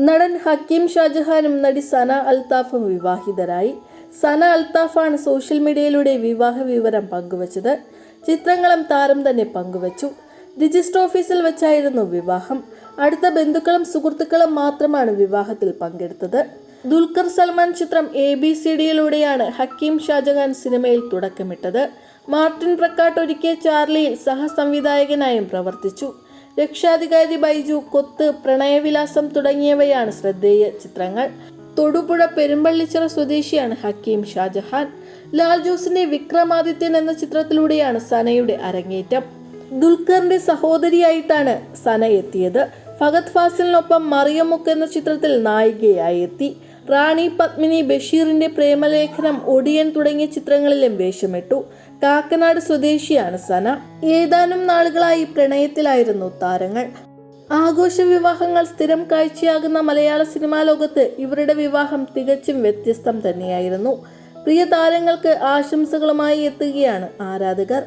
നടൻ ഹക്കീം ഷാജഹാനും നടി സന അൽത്താഫും വിവാഹിതരായി. സന അൽത്താഫാണ് സോഷ്യൽ മീഡിയയിലൂടെ വിവാഹ വിവരം പങ്കുവച്ചത്. ചിത്രങ്ങളും താരം തന്നെ പങ്കുവച്ചു. രജിസ്റ്റർ ഓഫീസിൽ വെച്ചായിരുന്നു വിവാഹം. അടുത്ത ബന്ധുക്കളും സുഹൃത്തുക്കളും മാത്രമാണ് വിവാഹത്തിൽ പങ്കെടുത്തത്. ദുൽഖർ സൽമാൻ ചിത്രം എ ബി സി ഡിയിലൂടെയാണ് ഹക്കീം ഷാജഹാൻ സിനിമയിൽ തുടക്കമിട്ടത്. മാർട്ടിൻ പ്രക്കാട്ട് ഒരുക്കിയ ചാർലിയിൽ സഹസംവിധായകനായും പ്രവർത്തിച്ചു. രക്ഷാധികാരി ബൈജു കൊത്ത് പ്രണയവിലാസം തുടങ്ങിയവയാണ് ശ്രദ്ധേയ ചിത്രങ്ങൾ. തൊടുപുഴ പെരുമ്പള്ളിച്ചിറ സ്വദേശിയാണ് ഹക്കീം ഷാജഹാൻ. ലാൽ ജോസിന്റെ വിക്രമാദിത്യൻ എന്ന ചിത്രത്തിലൂടെയാണ് സനയുടെ അരങ്ങേറ്റം. ദുൽഖറിന്റെ സഹോദരിയായിട്ടാണ് സന എത്തിയത്. ഫഗത് ഫാസിലിനൊപ്പം മറിയമുക്ക് എന്ന ചിത്രത്തിൽ നായികയായി എത്തി. റാണി പത്മിനി ബഷീറിന്റെ പ്രേമലേഖനം ഒടിയൻ തുടങ്ങിയ ചിത്രങ്ങളിലും വേഷമിട്ടു. കാക്കനാട് സ്വദേശിയാണ് സന. ഏതാനും നാളുകളായി പ്രണയത്തിലായിരുന്നു താരങ്ങൾ. ആഘോഷ വിവാഹങ്ങൾ സ്ഥിരം കാഴ്ചയാകുന്ന മലയാള സിനിമാ ലോകത്ത് ഇവരുടെ വിവാഹം തികച്ചും വ്യത്യസ്തം തന്നെയായിരുന്നു. പ്രിയ താരങ്ങൾക്ക് ആശംസകളുമായി എത്തുകയാണ് ആരാധകർ.